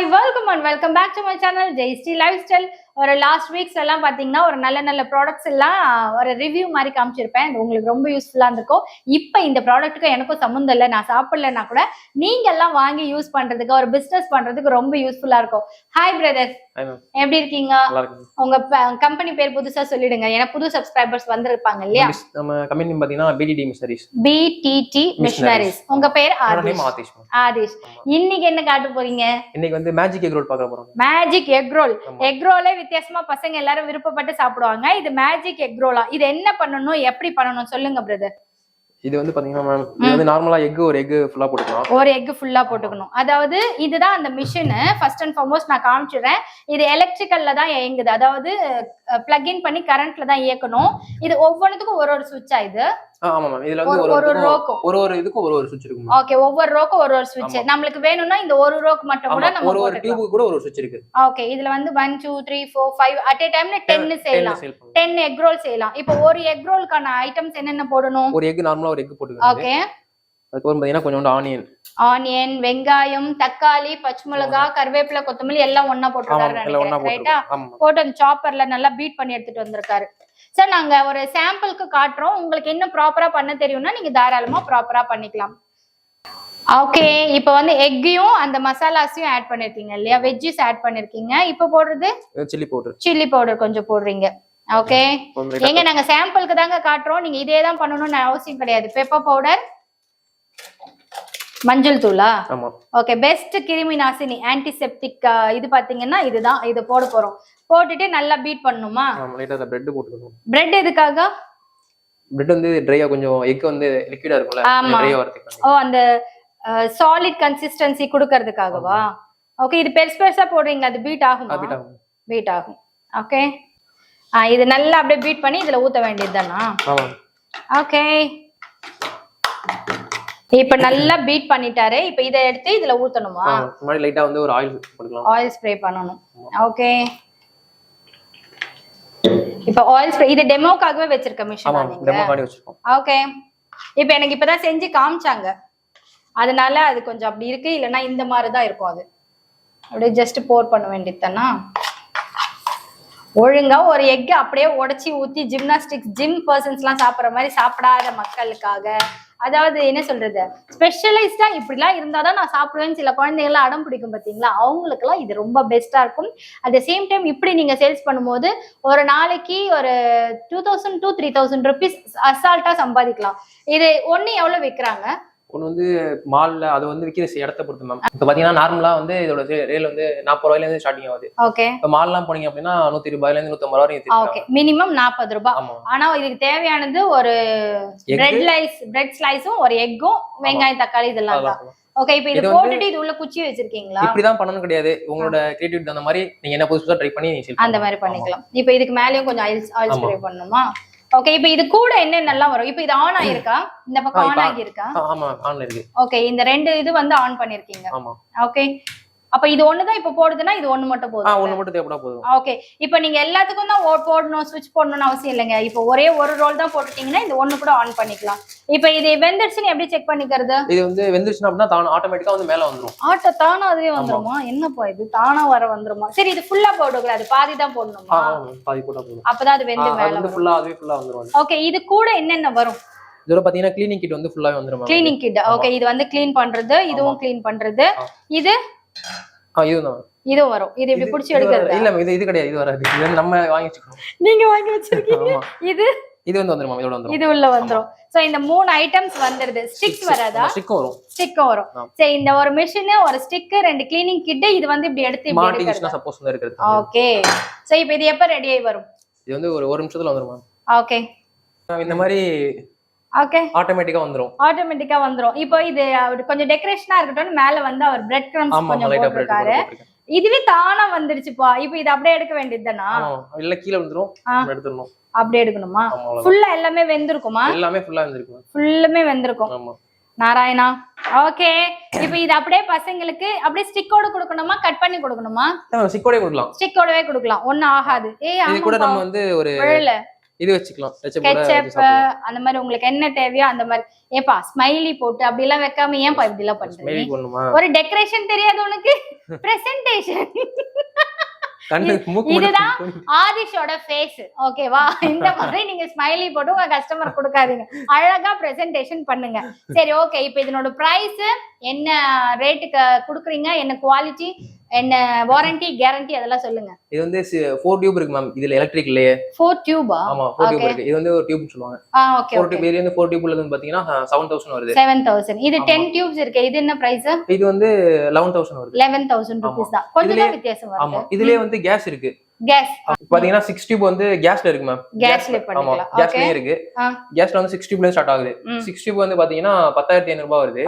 Hi, welcome and welcome back to my channel, Jay Lifestyle. ஒரு last weeks எல்லாம் பார்த்தீங்கன்னா ஒரு நல்ல நல்ல ப்ராடக்ட்ஸ் எல்லாம் ஒரு ரிவ்யூ மாதிரி காமிச்சிருப்பேன். இது உங்களுக்கு ரொம்ப யூஸ்ஃபுல்லாக இருந்திருக்கும். இப்போ இந்த ப்ராடக்ட்டுக்கு எனக்கும் சம்மந்தம் இல்லை. நான் சாப்பிடலன்னா கூட நீங்க எல்லாம் வாங்கி யூஸ் பண்றதுக்கு ஒரு பிஸ்னஸ் பண்றதுக்கு ரொம்ப யூஸ்ஃபுல்லாக இருக்கும். Hi brother Hi ma'am. எப்படி இருக்கீங்க? உங்க கம்பெனி பேர் புதுசா சொல்லிடுங்க. ஏன்னா புது சப்ஸ்கிரைபர்ஸ் வந்திருப்பாங்க இல்லையா? நம்ம கம்பெனி பாத்தீங்கன்னா பிடிடி மிஷனரிஸ் பிடிடி மிஷனரிஸ் உங்க பேர் ஆதிஷ். ஆதிஷ் இன்னைக்கு என்ன காட்ட போறீங்க? இன்னைக்கு வந்து மேஜிக் எக் ரோல் பார்க்க போறோம் மேஜிக் எக் ரோல். எக் ரோலே வித்தியாசமா பசங்க எல்லாரும் விருப்பப்பட்டு சாப்பிடுவாங்க. இது மேஜிக் எக் ரோலா இது என்ன பண்ணணும்? எப்படி பண்ணணும்? சொல்லுங்க பிரதர் இது வந்து பாத்தீங்கன்னா மேம் இது வந்து நார்மலா எக் ஒரு எக் ஃபுல்லா போட்டுக்கலாம். ஒரு எக் ஃபுல்லா போட்டுக்கணும். அதாவது இதுதான் அந்த மிஷின் ஃபர்ஸ்ட் அண்ட் ஃபார்மோஸ்ட் நான் காமிச்சிடுறேன். இது எலக்ட்ரிக்கல்ல தான் இயங்குது. அதாவது பிளக் இன் பண்ணி கரண்ட்ல தான் இயக்கணும். இது ஒவ்வொன்றுத்துக்கும் ஒரு ஒரு சுவிட்சா இது. ஆமா மேம். இதுல வந்து ஒரு ஒரு ரோக்கும். ஒரு ஒரு இதுக்கும் ஒரு ஒரு சுவிட்ச் இருக்கும். ஓகே ஒவ்வொரு ரோக்கும் ஒரு ஒரு சுவிட்ச் ஆமா. நம்மளுக்கு வேணும்னா இந்த ஒரு ரோக்கு மட்டும் கூட நம்ம ஒரு ஒரு டியூபுக்கு கூட ஒரு சுவிட்ச் இருக்கு. ஓகே இதுல வந்து one two three four five at a டைம்ல டென் செய்யலாம். சேல் பண்ணுவோம் டென் எக் ரோல் செய்யலாம். இப்போ ஒரு எக் ரோலுக்கான ஐட்டம்ஸ் என்னென்ன போடணும்? ஒரு எக் நார்மலா ஒரு எக் போட்டுக்கலாம் ஓகே கொஞ்சோண்டு ஆனியன் ஆனியன் வெங்காயம் தக்காளி பச்சை மிளகா கருவேப்பிலை கொத்தமல்லி எல்லாம் போட்டுருக்காரு ஒண்ணா நினைக்கிறேன். ரைட்டா போட்டு அந்த சாப்பர்ல நல்லா பீட் பண்ணி எடுத்துட்டு வந்திருக்காரு. சார் நாங்க ஒரு சாம்பிளுக்கு காட்டுறோம். உங்களுக்கு என்ன ப்ராப்பரா பண்ண தெரியும்னா நீங்க தாராளமா ப்ராப்பரா பண்ணிக்கலாம். ஓகே இப்போ வந்து எக்கையும் அந்த மசாலாஸையும் ஆட் பண்ணிருக்கீங்க இல்லையா? வெஜ்ஜஸ் ஆட் பண்ணிருக்கீங்க. இப்போ போடுறது? சில்லி பவுடர் சில்லி பவுடர் கொஞ்சம் போடுறீங்க. ஓகே எங்க நாங்க சாம்பிளுக்கு தாங்க காட்டுறோம். நீங்க இதே தான் பண்ணணும்னு அவசியம் கிடையாது. பெப்பர் பவுடர் மஞ்சள் தூளா? ஓகே பெஸ்ட் கிருமி நாசினி ஆன்டிசெப்டிக் இது பாத்தீங்கன்னா இதுதான். இது போட போறோம். போட்டுட்டு நல்லா பீட் லைட்டா பிரெட் போட்டுக்கணும். பிரெட் எதுக்காக? பிரெட் வந்து ட்ரையா கொஞ்சம் எக் வந்து லிக்விடா இருக்கும்ல ஆமா. ஓ அந்த சாலிட் கன்சிஸ்டன்சி கொடுக்கறதுக்காகவா? ஓகே இது பெருசு பெருசா போடுறீங்களா? அது பீட் ஆகுமா? பீட் ஆகும். ஓகே இது நல்லா அப்படியே பீட் பண்ணி இதுல ஊத்த வேண்டியது தானா ஓகே இப்ப நல்லா பீட் பண்ணிட்டாரு. இப்ப இதை எடுத்து இதுல ஊத்தணுமா? மாதிரி லைட்டா வந்து ஒரு ஆயில் போட்டுக்கலாம். ஆயில் ஸ்ப்ரே பண்ணணும். ஓகே இப்ப ஆயில் ஸ்ப்ரே இது டெமோக்காகவே வச்சிருக்க ஆமா மிஷின் நீங்க? டெமோ கார்டு வச்சிருக்கோம். ஓகே இப்போ எனக்கு இப்பதான் செஞ்சு காமிச்சாங்க. அதனால அது கொஞ்சம் அப்படி இருக்கு. இல்லைன்னா இந்த மாதிரி தான் இருக்கும் அது. அப்படியே ஜஸ்ட் போர் பண்ண வேண்டியது தானா ஒழுங்கா ஒரு எக் அப்படியே உடைச்சி ஊத்தி ஜிம்னாஸ்டிக்ஸ் ஜிம் பர்சன்ஸ்லாம் சாப்பிட்ற மாதிரி சாப்பிடாத மக்களுக்காக. அதாவது என்ன சொல்றது? ஸ்பெஷலைஸ்டா இப்படிலாம் இருந்தாதான் நான் சாப்பிடுவேன் சில குழந்தைகள்லாம் அடம் பிடிக்கும் பார்த்தீங்களா அவங்களுக்குலாம் இது ரொம்ப பெஸ்டா இருக்கும். அட் த சேம் டைம் இப்படி நீங்க சேல்ஸ் பண்ணும்போது ஒரு நாளைக்கு ஒரு two thousand two three thousand rupees அசால்ட்டா சம்பாதிக்கலாம். இது ஒன்னு எவ்வளவு விற்கிறாங்க ஒன்று வந்து மால்ல அது வந்து விற்கிற இடத்த பொறுத்து மேம் இப்போ பார்த்தீங்கன்னா நார்மலா வந்து இதோட ரேல் வந்து நாற்பது ரூபாயிலேருந்து ஸ்டார்டிங் ஆகுது. ஓகே இப்போ மால்லாம் போனீங்க அப்படின்னா நூத்தி ரூபாயிலேருந்து நூற்றம்பது ரூபா வரைக்கும் ஓகே மினிமம் நாற்பது ரூபாய் ஆமா ஆனா இதுக்கு தேவையானது ஒரு. பிரெட் லைஸ் பிரெட் ஸ்லைஸும் ஒரு எக்கும் வெங்காயம் தக்காளி இதெல்லாம் தான். ஓகே இப்போ இது போட்டுட்டு இது உள்ள குச்சி வச்சிருக்கீங்களா? இப்படிதான் பண்ணணும் கிடையாது. உங்களோட கிரியேட்டிவ் தகுந்த மாதிரி நீங்க என்ன புதுசா ட்ரை பண்ணி அந்த. மாதிரி பண்ணிக்கலாம். இப்போ இதுக்கு மேலயும் கொஞ்சம் ஆயில் ஆயில். ஸ்ப்ரே பண்ணணுமா? ஓகே இப்போ இது கூட என்னென்னலாம் வரும்? இப்போ இது ஆன் ஆயிருக்கா? இந்த பக்கம் ஆன் ஆகியிருக்கா? ஆமா ஆன்ல இருக்கு. ஓகே இந்த ரெண்டு இது வந்து ஆன் பண்ணிருக்கீங்க. ஆமா. ஓகே அப்ப இது ஒண்ணுதான் இப்ப போடுதுன்னா இது ஒண்ணு மட்டும் போதும் ஒண்ணு மட்டும் தேவைப்படா போதும். ஓகே இப்போ நீங்க எல்லாத்துக்கும் தான் போடணும் ஸ்விட்ச் போடணும்னு அவசியம் இல்லைங்க. இப்போ ஒரே ஒரு ரோல் தான் போட்டுட்டீங்கன்னா இந்த ஒண்ணு கூட ஆன் பண்ணிக்கலாம். இப்போ இது வெந்துருச்சுன்னு எப்படி செக் பண்ணிக்கிறது? இது வந்து வெந்துருச்சுன்னா அப்படின்னா தான் ஆட்டோமேட்டிக்கா வந்து மேல வந்துரும். ஆட்டோ தானா அதுவே வந்துருமா? என்னப்பா இது? தானா வர வந்துருமா? சரி இது ஃபுல்லா போடக்கூடாது. பாதி தான் போடணுமா? பாதி போட்டா போதும். அப்பதான் அது வெந்து அது மேல ஃபுல்லா அதுவே ஃபுல்லா வந்துரும் அது. ஓகே இது கூட என்னென்ன வரும்? இதோட பாத்தீங்கன்னா கிளீனிங் கிட் வந்து ஃபுல்லாவே வந்துரும். கிளீனிங் கிட் ஓகே இது வந்து க்ளீன் பண்றது இதுவும் க்ளீன் பண்றது. ஆ. இது வரும். இது இப்படி பிடிச்சி எடுக்கிறது. வராது. இல்ல இது இது கிடையாது. இது வராது. இது வந்து நம்ம வாங்கி வச்சுக்கணும் நீங்க வாங்கி வச்சிருக்கீங்க? இது? இது வந்து வந்துரும்? ma'am. இதோட வந்துரும். இது உள்ள வந்துரும். சோ இந்த மூணு ஐட்டம்ஸ் வந்துருது. ஸ்டிக்ஸ் வராதா? ஸ்டிக்கும் வரும். ஸ்டிக்கும் வரும். சரி இந்த ஒரு மிஷின் ஒரு ஸ்டிக் ரெண்டு கிளீனிங் கிட் இது வந்து இப்படி எடுத்து இப்படி எடுக்கிறது. மாட்டிக்கிச்சுன்னா சப்போஸ் வந்து இருக்கிறது ஓகே சோ இப்போ இது எப்ப ரெடி ஆகி வரும்? இது வந்து ஒரு ஒரு நிமிஷத்துல வந்துரும். ஓகே இந்த மாதிரி ஓகே ஆட்டோமேட்டிக்கா வந்துரும். ஆட்டோமேட்டிக்கா வந்துரும். இப்போ இது கொஞ்சம் டெக்கரேஷனா இருக்கட்டும் மேல வந்து அவர் பிரெட் கிரம்ஸ் கொஞ்சம் போட்டிருக்காரு. இதுவே தானா வந்துருச்சுப்பா. இப்போ இது அப்படியே எடுக்க வேண்டியது தானா ஆமா இல்ல கீழே. நம்ம எடுத்துடணும். அப்படியே எடுக்கணுமா. ஃபுல்லா எல்லாமே வெந்திருக்குமா? எல்லாமே ஃபுல்லா இருந்திருக்கு ஃபுல்லுமே வெந்திருக்கும். நாராயணா ஓகே இப்போ இது அப்படியே பசங்களுக்கு அப்படியே ஸ்டிக்கோட கொடுக்கணுமா? கட் பண்ணி கொடுக்கணுமா? சிக்கோடே கொடுக்கலாம். ஸ்டிக்கோடவே கொடுக்கலாம். ஒண்ணும் ஆகாது. ஏய் இது கூட நம்ம வந்து ஒரு இது வச்சுக்கலாம். கெச்சப். அந்த மாதிரி உங்களுக்கு என்ன தேவையோ அந்த மாதிரி. ஏப்பா ஸ்மைலி போட்டு அப்படி எல்லாம் வைக்காம ஏன்பா இப்படி எல்லாம் பண்றீங்க? ஒரு டெக்கரேஷன் தெரியாது உனக்கு. பிரசன்டேஷன் இதுதான் ஆதிஷோட ஃபேஸ் ஓகேவா இந்த மாதிரி நீங்க ஸ்மைலி போட்டு உங்க கஸ்டமர் கொடுக்காதீங்க. அழகா பிரசன்டேஷன் பண்ணுங்க. சரி ஓகே இப்போ இதனோட பிரைஸ் என்ன ரேட்டுக்கு கொடுக்குறீங்க? என்ன குவாலிட்டி என்ன வாரண்டி கேரண்டி அதெல்லாம் சொல்லுங்க. இது வந்து ஃபோர் டியூப் இருக்கு மேம் இதுல எலக்ட்ரிக் இல்லையே. ஃபோர் டியூபா ஆமா ஃபோர் டியூப். இருக்கு. இது வந்து ஒரு டியூப் சொல்லுவாங்க. ஆ ஓகே ஃபோர் டியூப் இதுல இருந்து ஃபோர் டியூப்ல இருந்து பாத்தீங்கன்னா செவன் தௌசண்ட் வருது. செவன் தௌசண்ட் இது ஆமா. டென் டியூப்ஸ் இருக்கு. இது என்ன பிரைஸ் இது வந்து லெவன் தௌசண்ட் வருது. லெவன் தௌசண்ட் ருபீஸ் தான். கொஞ்சம் வித்தியாசம் ஆமா. வருது இதுலயே வந்து கேஸ் இருக்கு. கேஸ் பாத்தீங்கன்னா சிக்ஸ் டியூப் வந்து கேஸ்ல இருக்கு மேம் கேஸ்ல பண்ணிக்கலாம். ஓகே கேஸ்லயே இருக்கு. கேஸ்ல வந்து சிக்ஸ் டியூப்ல ஸ்டார்ட் ஆகுது. சிக்ஸ் டியூப் வந்து பாத்தீங்கன்னா பத்தாயிரத்தி ஐநூறு ரூபாய் வருது.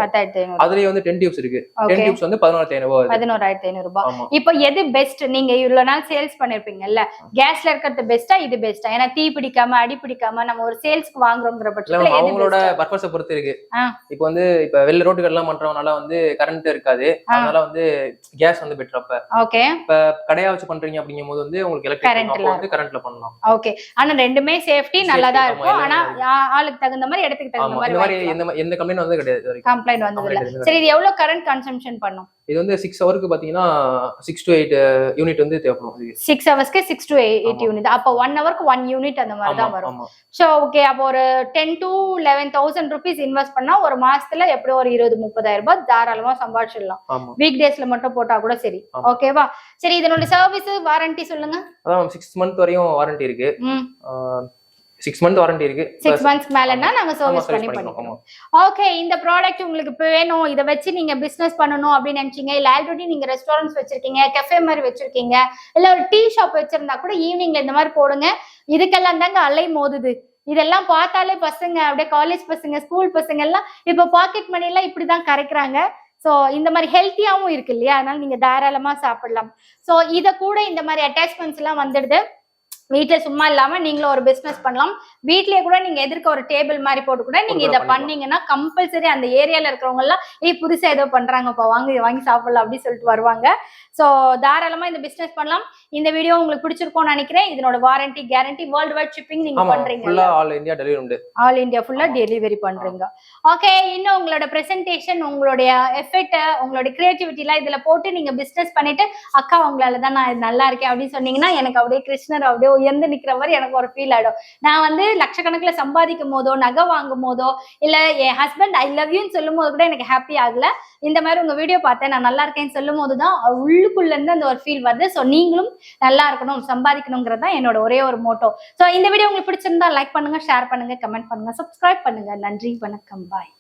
அதுலயே வந்து டென் டியூப்ஸ் இருக்கு. டென் டியூப்ஸ் வந்து பதினோராயிரத்தி ஐநூறு ரூபாய் பதினோராயிரத்தி ஐநூறு ரூபாய். இப்போ எது பெஸ்ட் நீங்க இவ்வளவு நாள் சேல்ஸ் பண்ணிருப்பீங்கல்ல. கேஸ்ல இருக்கிறது பெஸ்டா இது பெஸ்டா ஏன்னா தீ பிடிக்காம அடி பிடிக்காம நம்ம ஒரு சேல்ஸ்க்கு வாங்குறோங்கிற பட்சத்துல அவங்களோட பர்பஸை பொறுத்து இருக்கு. இப்போ வந்து இப்ப வெளில ரோட்டு எல்லாம் பண்றவனால வந்து கரண்ட் இருக்காது. அதனால வந்து கேஸ் வந்து பெட்டர் அப்ப. ஓகே கடையா வச்சு பண்றீங்க அப்படிங்கும் போது வந்து உங்களுக்கு எலக்ட்ரிக் வந்து கரண்ட்ல பண்ணலாம். ஓகே ஆனா ரெண்டுமே சேஃப்டி நல்லா தான் இருக்கும். ஆனா ஆளுக்கு தகுந்த மாதிரி இடத்துக்கு தகுந்த மாதிரி இந்த மாதிரி. எந்த எந்த கம்ப்ளைண்ட் வந்து கிடையாது கம்ப்ளைண்ட் வந்தது இல்ல. சரி இது எவ்வளவு கரண்ட் கன்சம்ஷன் பண்ணும்? இது வந்து சிக்ஸ் ஹவருக்கு பாத்தீங்கன்னா சிக்ஸ் டு எயிட் யூனிட் வந்து தேவைப்படும். சிக்ஸ் ஹவர்ஸ்க்கு சிக்ஸ் டு எயிட். யூனிட் அப்போ ஒன் ஹவருக்கு ஒன் யூனிட் அந்த மாதிரி தான் வரும். ஸோ ஓகே அப்போ ஒரு ten to eleven thousand rupees invest பண்ணா ஒரு மாசத்துல எப்படியும் ஒரு இருபது முப்பதாயிரம் ரூபாய் தாராளமா சம்பாதிச்சிடலாம். வீக் டேஸ்ல மட்டும் போட்டா கூட சரி. ஓகேவா சரி இதனோட சர்வீஸ் வாரண்டி சொல்லுங்க. அதான் சிக்ஸ் மந்த் வரையும் வாரண்டி இருக்கு. சிக்ஸ் மந்த் வாரண்டி இருக்கு. சிக்ஸ் மந்த்ஸ்க்கு மேலன்னா நாங்க சர்வீஸ் பண்ணி. பண்ணிக்கலாம் ஓகே இந்த ப்ராடக்ட் உங்களுக்கு இப்போ வேணும். இதை வச்சு நீங்க பிசினஸ் பண்ணணும் அப்படின்னு நினைச்சீங்க. இல்ல ஆல்ரெடி நீங்க ரெஸ்டாரண்ட்ஸ் வச்சிருக்கீங்க கெஃபே மாதிரி வச்சிருக்கீங்க இல்ல ஒரு டீ ஷாப் வச்சிருந்தா கூட ஈவினிங்ல இந்த மாதிரி போடுங்க. இதுக்கெல்லாம் தாங்க அலை மோதுது. இதெல்லாம் பார்த்தாலே பசங்க அப்படியே காலேஜ் பசங்க ஸ்கூல் பசங்க எல்லாம் இப்போ பாக்கெட் மணி எல்லாம் இப்படிதான் கரைக்கிறாங்க. ஸோ இந்த மாதிரி ஹெல்த்தியாகவும் இருக்கு இல்லையா? அதனால நீங்கள் தாராளமாக சாப்பிடலாம். ஸோ இதை கூட இந்த மாதிரி அட்டாச்மெண்ட்ஸ் எல்லாம் வந்துடுது. வீட்டுல சும்மா இல்லாம நீங்களும் ஒரு பிசினஸ் பண்ணலாம். வீட்லயே கூட நீங்க எதிர்க்க ஒரு டேபிள் மாதிரி போட்டு கூட நீங்க இதை. பண்ணீங்கன்னா கம்பல்சரி அந்த ஏரியால இருக்கிறவங்க எல்லாம் ஏய் புதுசா ஏதோ பண்றாங்கப்பா வாங்கி வாங்கி சாப்பிடலாம் அப்படின்னு சொல்லிட்டு வருவாங்க. சோ தாராளமா இந்த பிசினஸ் பண்ணலாம். இந்த வீடியோ உங்களுக்கு பிடிச்சிருக்கும்னு நினைக்கிறேன். இதனோட warranty guarantee world wide shipping நீங்க பண்றீங்க ஆல் இந்தியா டெலிவரி உண்டு. ஆல் இந்தியா ஃபுல்லா டெலிவரி பண்றீங்க. ஓகே இன்னும் உங்களோட பிரசன்டேஷன் உங்களுடைய எஃபெக்ட் உங்களோட கிரியேட்டிவிட்டிலாம் இதுல போட்டு நீங்க பிசினஸ் பண்ணிட்டு அக்கா உங்களால தான் நான் நல்லா இருக்கேன் அப்படின்னு சொன்னீங்கன்னா எனக்கு அப்படியே கிருஷ்ணர் அப்படியே உயர்ந்து நிக்கிற மாதிரி எனக்கு ஒரு ஃபீல் ஆயிடும். நான் வந்து லட்சக்கணக்கில் சம்பாதிக்கும் போதோ நகை வாங்கும் போதோ இல்ல என் ஹஸ்பண்ட் ஐ லவ் யூன்னு சொல்லும் போது கூட எனக்கு ஹாப்பி ஆகல. இந்த மாதிரி உங்க வீடியோ பார்த்தேன். நான் நல்லா இருக்கேன்னு சொல்லும் போது தான் உள்ளுக்குள்ள இருந்து அந்த ஒரு ஃபீல் வருது. ஸோ நீங்களும் நல்லா இருக்கணும் சம்பாதிக்கணுங்கிறது தான் என்னோட ஒரே ஒரு மோட்டோ ஸோ இந்த வீடியோ உங்களுக்கு பிடிச்சிருந்தா லைக் பண்ணுங்க ஷேர் பண்ணுங்க கமெண்ட் பண்ணுங்க சப்ஸ்கிரைப் பண்ணுங்க. நன்றி வணக்கம். பாய்